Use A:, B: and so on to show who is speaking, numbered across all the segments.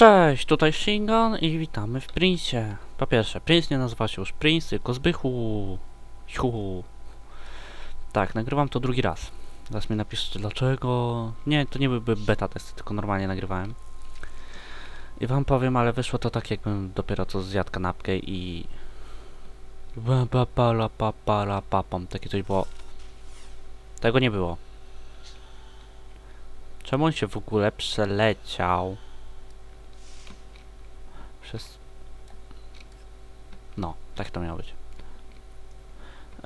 A: Cześć, tutaj Shingon i witamy w Prince'ie. Po pierwsze, Prince nie nazywa się już Prince, tylko Zbychu. Siu. Tak, nagrywam to drugi raz. Zaraz mi napiszcie dlaczego. Nie, to nie byłby beta testy, tylko normalnie nagrywałem. I wam powiem, ale wyszło to tak jakbym dopiero co zjadł kanapkę i... Ba, ba, pa, la, pa, pa, la, pa, pam. Takie coś było. Tego nie było. Czemu on się w ogóle przeleciał? Przez... No, tak to miało być.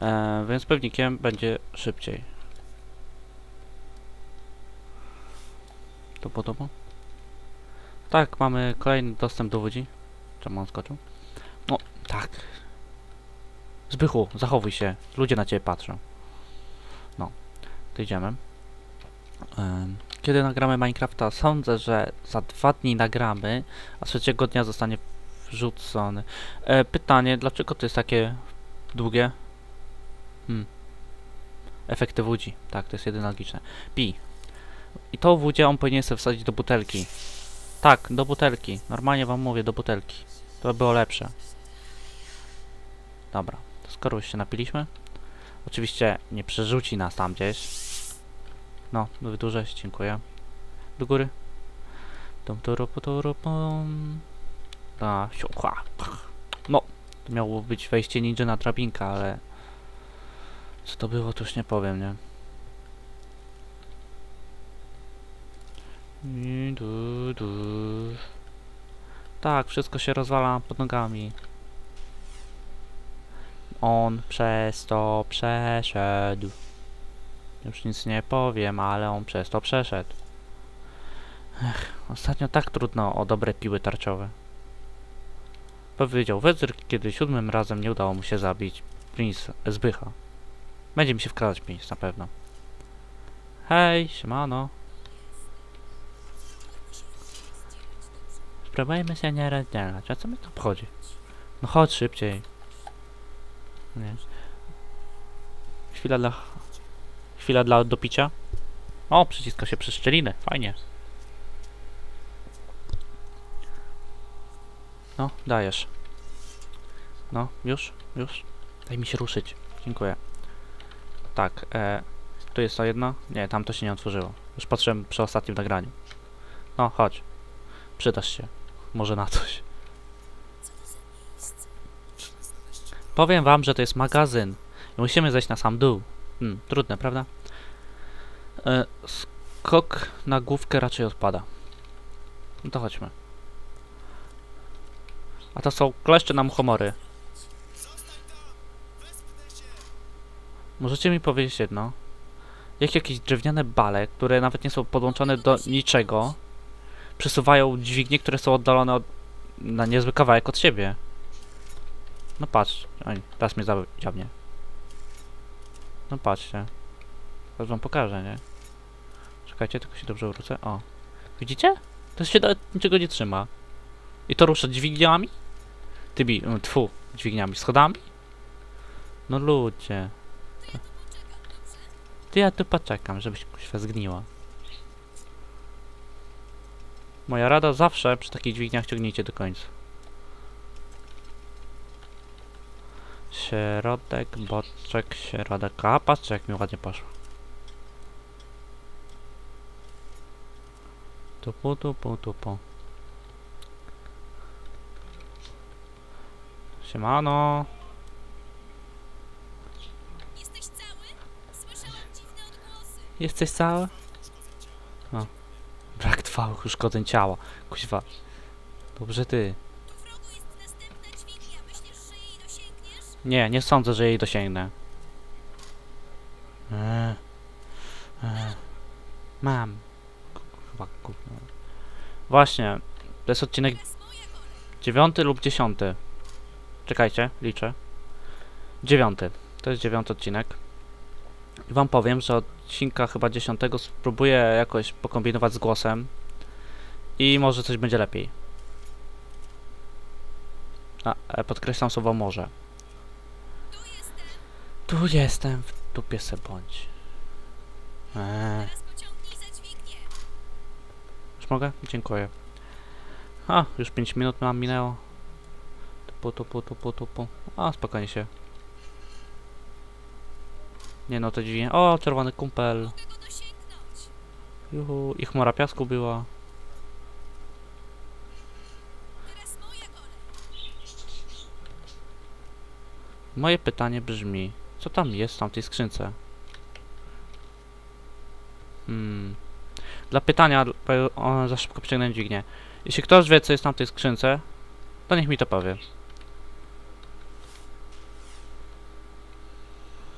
A: E, więc pewnikiem będzie szybciej. To podoba? Tak, mamy kolejny dostęp do łodzi. Czemu on skoczył? No, tak. Zbychu, zachowuj się. Ludzie na ciebie patrzą. No, to idziemy. Em, Kiedy nagramy Minecrafta? Sądzę, że za dwa dni nagramy, a trzeciego dnia zostanie wrzucony. E, pytanie, dlaczego to jest takie długie? Hmm. Efekty wódzi. Tak, to jest jedyne logiczne. Pi. I to wódzie on powinien sobie wsadzić do butelki. Tak, do butelki. Normalnie wam mówię, do butelki. To by było lepsze. Dobra, to skoro już się napiliśmy. Oczywiście nie przerzuci nas tam gdzieś. No, wydłużać, dziękuję. Do góry. Tom, toro, po, toro, pom. Da, siu, chła, pach. No, to miało być wejście ninja na drabinkę, ale... Co to było, to już nie powiem, nie? Tak, wszystko się rozwala pod nogami. On przez to przeszedł. Już nic nie powiem, ale on przez to przeszedł. Ech, ostatnio tak trudno o dobre piły tarczowe. Powiedział Wezyr, kiedy siódmym razem nie udało mu się zabić Prince Zbycha. Będzie mi się wkradać Prince, na pewno. Hej, siemano. Spróbujmy się nie rozdzielać. A co mi to obchodzi? No chodź szybciej. Nie. Chwila dla Chwila dla dopicia. O, przyciska się przez szczelinę. Fajnie. No, dajesz. No, już, już. Daj mi się ruszyć. Dziękuję. Tak, e, tu jest to jedno? Nie, tam to się nie otworzyło. Już patrzyłem przy ostatnim nagraniu. No, chodź. Przydasz się. Może na coś. Powiem wam, że to jest magazyn. I musimy zejść na sam dół. Hmm, trudne, prawda? E, skok na główkę raczej odpada. No to chodźmy. A to są kleszcze na muchomory. Możecie mi powiedzieć jedno? Jak jakieś drewniane bale, które nawet nie są podłączone do niczego, przesuwają dźwignie, które są oddalone od, na niezły kawałek od siebie. No patrz, oj, teraz mnie zadziabnie. No patrzcie. Teraz wam pokażę, nie? Czekajcie, tylko się dobrze wrócę. O. Widzicie? To się nawet niczego nie trzyma. I to rusza dźwigniami? Tybi, no, tfu, dźwigniami, schodami? No ludzie. Ty ja tu poczekam, żebyś kuźwa zgniła. Moja rada zawsze przy takich dźwigniach ciągnijcie do końca. Środek, boczek, środek. A patrzcie jak mi ładnie poszło. Tupu, tupu, tupu. Siemano.
B: Jesteś cały? Słyszałam dziwne odgłosy.
A: Jesteś cały? O. Brak trwałych uszkodzeń ciała. Kuźwa. Dobrze ty. Nie, nie sądzę, że jej dosięgnę. Eee. Eee. Mam. Gówno. Właśnie. To jest odcinek dziewiąty lub dziesiąty. Czekajcie, liczę. Dziewiąty. To jest dziewiąty odcinek. I wam powiem, że odcinka chyba dziesiątego spróbuję jakoś pokombinować z głosem. I może coś będzie lepiej. A, e, podkreślam słowo może.
B: Tu jestem.
A: W dupie se bądź. Eee, już mogę? Dziękuję. A, już 5 minut nam minęło. Tupu, tupu, tupu, tupu. A, spokojnie się. Nie no, to dziwnie. O, czerwony kumpel. Juhu, i chmura piasku była. Moje pytanie brzmi, co tam jest w tamtej skrzynce? Hmm. Dla pytania, bo o, za szybko przeciągnąłem dźwignię. Jeśli ktoś wie, co jest w tamtej skrzynce, to niech mi to powie.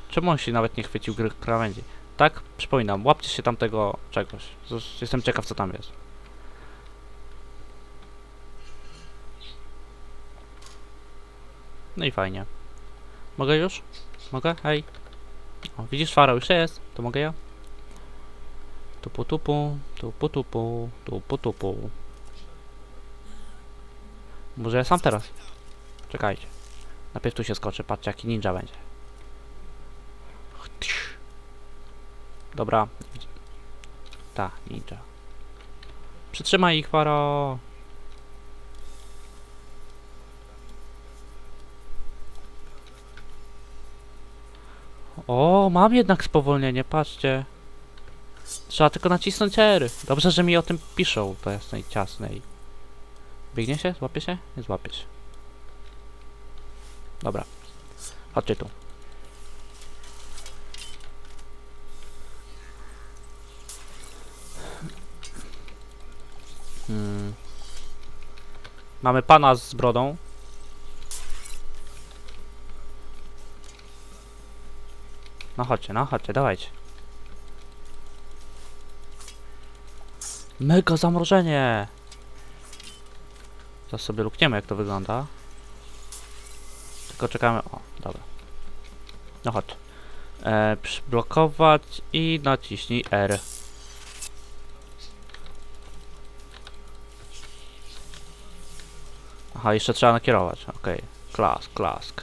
A: Czemu on się nawet nie chwycił gry krawędzi? Tak? Przypominam, łapcie się tamtego czegoś. Jestem ciekaw, co tam jest. No i fajnie. Mogę już? Mogę? Hej. O, widzisz, Faro już jest. To mogę ja? Tupu tupu, tupu tupu, tupu tupu. Może ja sam teraz? Czekajcie. Najpierw tu się skoczy, patrzcie jaki ninja będzie. Dobra. Ta, ninja. Przytrzymaj ich, Faro! O, mam jednak spowolnienie, patrzcie. Trzeba tylko nacisnąć R. Dobrze, że mi o tym piszą, to jasnej ciasnej. Biegnie się? Złapie się? Nie złapie się. Dobra. Chodźcie tu. Hmm. Mamy pana z brodą. No chodźcie, no chodźcie, dawajcie. Mega zamrożenie! Zaraz sobie lukniemy jak to wygląda. Tylko czekamy. O, dobra. No chodź. E, przyblokować i naciśnij R. Aha, jeszcze trzeba nakierować. Okej. Klask, klask.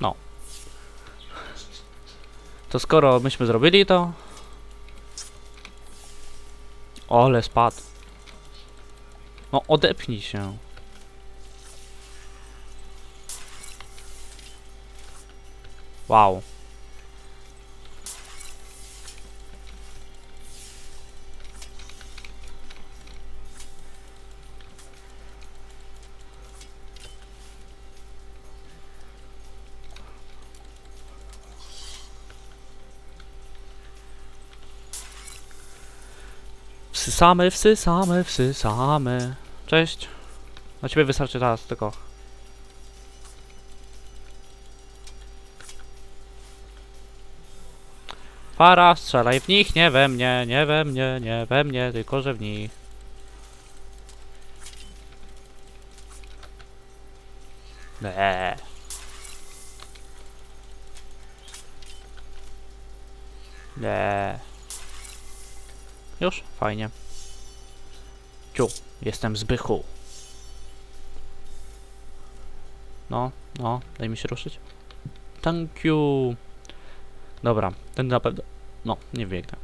A: No. To skoro myśmy zrobili to... Ole, spadł. No, odepnij się. Wow. Wsysamy, wsysamy, wsysamy. Cześć. Na ciebie wystarczy teraz tylko. Para, strzelaj w nich, nie we mnie, nie we mnie, nie we mnie, tylko że w nich. Eee. Eee. Już? Fajnie. Ciu, jestem Zbychu. No, no, daj mi się ruszyć. Thank you. Dobra, ten na pewno... No, nie biegnę.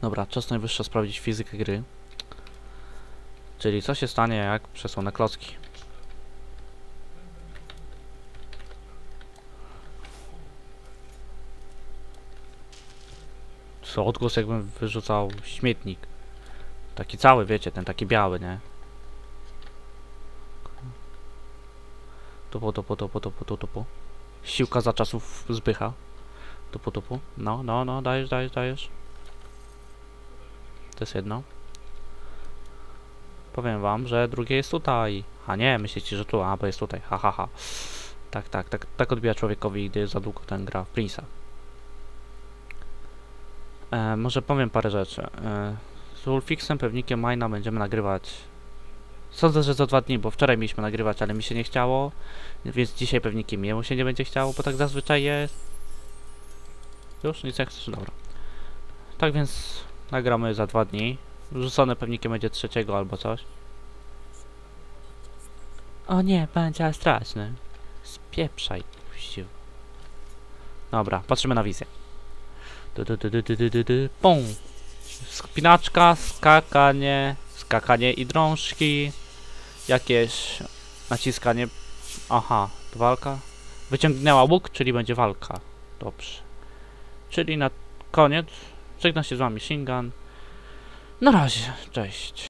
A: Dobra, czas najwyższy sprawdzić fizykę gry. Czyli co się stanie, jak przesunę klocki. Co, odgłos jakbym wyrzucał śmietnik. Taki cały, wiecie, ten taki biały, nie? Tupu, tupu, tupu, tupu, tupu, tupu. Siłka za czasów Zbycha. Tupu, tupu. No, no, no, dajesz, dajesz, dajesz. To jest jedno. Powiem wam, że drugie jest tutaj. A nie, myślicie, że tu, a bo jest tutaj. Ha, ha, ha. Tak, tak, tak, tak odbija człowiekowi, gdy za długo ten gra w Prince'a. E, może powiem parę rzeczy. E, z Wolfixem, pewnikiem Mina będziemy nagrywać. Sądzę, że za dwa dni, bo wczoraj mieliśmy nagrywać, ale mi się nie chciało. Więc dzisiaj pewnikiem jemu się nie będzie chciało, bo tak zazwyczaj jest. Już nic jak chcesz, dobra. Tak więc nagramy za dwa dni. Rzucone pewnikiem będzie trzeciego albo coś. O nie, będzie straszny. Spieprzaj, puścił. Dobra, patrzymy na wizję. Du, du, du, du, du, du, du. Spinaczka, skakanie, skakanie i drążki. Jakieś naciskanie. Aha, to walka. Wyciągnęła łuk, czyli będzie walka. Dobrze. Czyli na koniec żegna się z wami Shingan. Na razie, cześć.